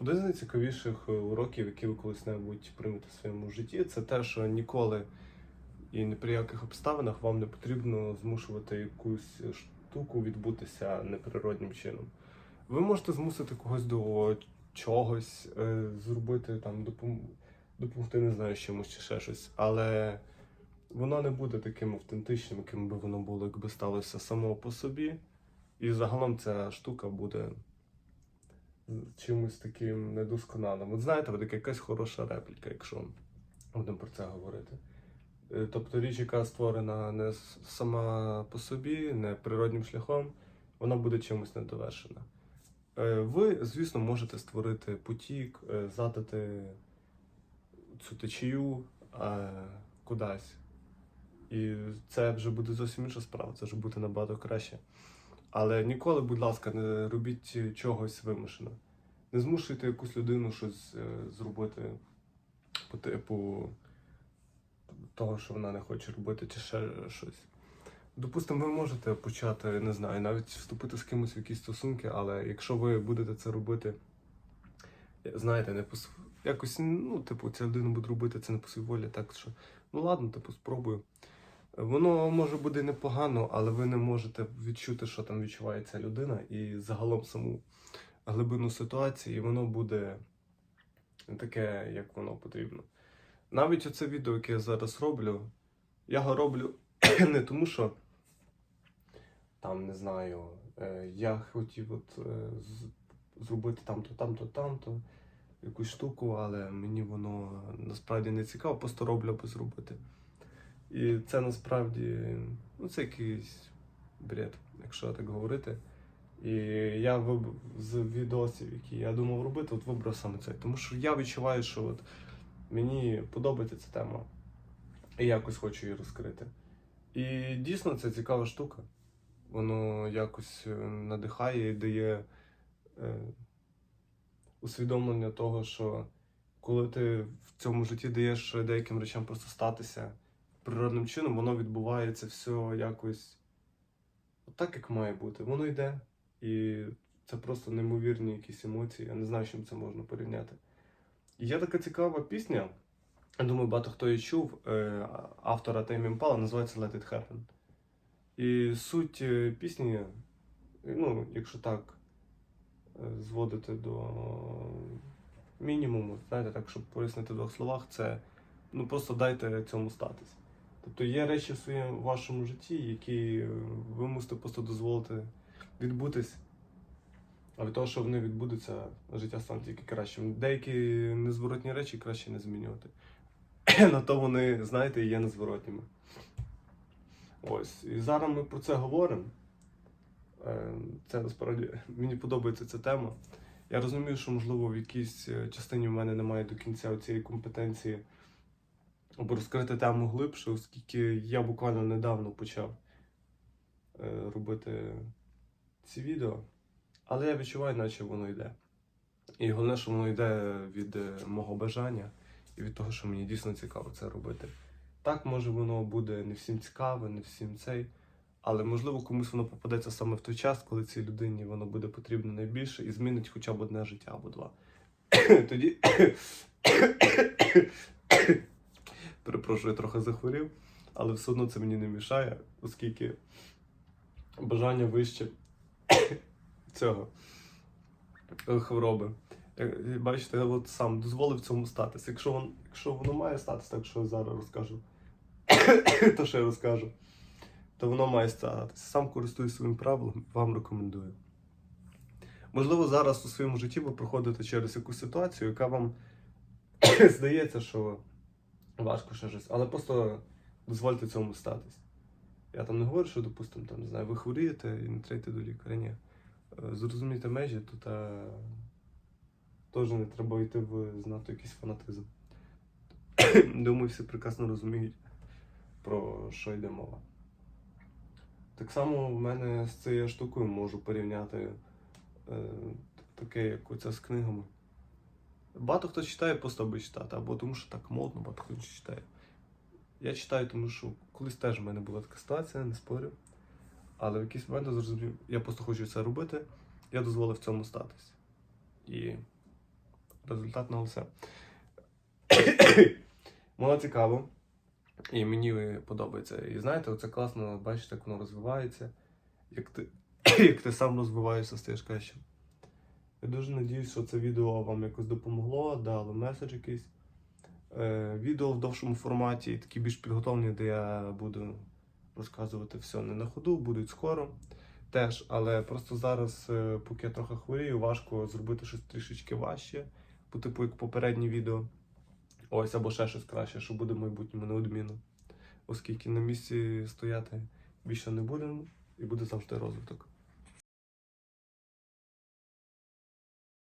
Один з найцікавіших е, уроків, які ви колись-небудь приймете в своєму житті, це те, що ніколи і ні при яких обставинах вам не потрібно змушувати якусь штуку відбутися неприроднім чином. Ви можете змусити когось до чогось, е, зробити там допом... допомогти, не знаю, чимось чи ще щось, але воно не буде таким автентичним, яким би воно було, якби сталося само по собі. І загалом ця штука буде чимось таким недосконалим. От знаєте, от якась хороша репліка, якщо будемо про це говорити. Е, Тобто річ, яка створена не сама по собі, не природнім шляхом, вона буде чимось недовершена. Е, Ви, звісно, можете створити потік, е, задати цю течію кудись. І це вже буде зовсім інша справа, це вже буде набагато краще. Але ніколи, будь ласка, не робіть чогось вимушено. Не змушуйте якусь людину щось е, зробити по типу того, що вона не хоче робити, чи ще щось. Допустимо, ви можете почати, не знаю, навіть вступити з кимось в якісь стосунки, але якщо ви будете це робити, знаєте, не по якось, ну, типу, ця людина буде робити це не по своїй волі, так що, ну ладно, типу, спробую. Воно може буде непогано, але ви не можете відчути, що там відчуває ця людина, і загалом саму глибину ситуації, і воно буде таке, як воно потрібно. Навіть оце відео, яке я зараз роблю, я його роблю не тому, що там не знаю, е, я хотів от, е, зробити там-то, там-то, там-то якусь штуку, але мені воно насправді не цікаво, просто роблю, аби зробити. І це насправді ну, це якийсь бред, якщо так говорити. І я виб... з відосів, які я думав робити, от вибрав саме цей. Тому що я відчуваю, що от мені подобається ця тема. І якось хочу її розкрити. І дійсно це цікава штука. Воно якось е, надихає і дає е, усвідомлення того, що коли ти в цьому житті даєш деяким речам просто статися природним чином, воно відбувається все якось так, як має бути. Воно йде. І це просто неймовірні якісь емоції. Я не знаю, чим це можна порівняти. І є така цікава пісня. Я думаю, багато хто її чув. е, Автора Теймі Імпала називається Let It Happen. І суть е, пісні, ну, якщо так е, зводити до мінімуму, знаєте, так, щоб пояснити в двох словах, це ну просто дайте цьому статись. Тобто є речі в своєму вашому житті, які ви мусите просто дозволити відбутись. А від того, що вони відбудуться, життя стане тільки кращим. Деякі незворотні речі краще не змінювати. На то вони, знаєте, є незворотніми. Ось. І зараз ми про це говоримо. Е, Це насправді мені подобається ця тема. Я розумію, що, можливо, в якійсь е, частині в мене немає до кінця цієї компетенції аби розкрити тему глибше, оскільки я буквально недавно почав е, робити ці відео, але я відчуваю, наче воно йде. І головне, що воно йде від е, мого бажання і від того, що мені дійсно цікаво це робити. Так, може, воно буде не всім цікаве, не всім цей, але можливо комусь воно попадеться саме в той час, коли цій людині воно буде потрібно найбільше і змінить хоча б одне життя або два. Тоді. Перепрошую, я трохи захворів, але все одно це мені не мішає, оскільки бажання вище цього е, хвороби. Бачите, я от сам дозволив цьому статися. Якщо, вон, якщо воно має статися, так що я зараз розкажу, то що я розкажу, то воно має статися. Сам користуюсь своїм правилом, вам рекомендую. Можливо, зараз у своєму житті ви проходите через якусь ситуацію, яка вам здається, що важко ще щось, але просто дозвольте цьому статись. Я там не говорю, що, допустимо, там, не знаю, ви хворієте і не треба до лікаря. Ні. Е, Зрозумійте межі, тут е, теж не треба йти в знато якийсь фанатизм. Думаю, всі прекрасно розуміють, про що йде мова. Так само в мене з цією штукою можу порівняти е, таке, як оце з книгами. Багато хто читає просто аби читати, або тому, що так модно, багато хто читає. Я читаю, тому що колись теж в мене була така ситуація, не спорю. Але в якийсь момент я зрозумів, я просто хочу це робити, я дозволив цьому статись. І результат на лице. Воно цікаво. І мені подобається. І знаєте, це класно бачити, як воно розвивається. Як ти, як ти сам розвиваєшся, стаєш краще. Я дуже надіюсь, що це відео вам якось допомогло, дало меседж якийсь. Е, відео в довшому форматі, такі більш підготовлені, де я буду розказувати все не на ходу, будуть скоро теж. Але просто зараз, е, поки я трохи хворію, важко зробити щось трішечки важче, по типу як попереднє відео. Ось або ще щось краще, що буде в майбутньому неодмінно. Оскільки на місці стояти більше не будемо і буде завжди розвиток.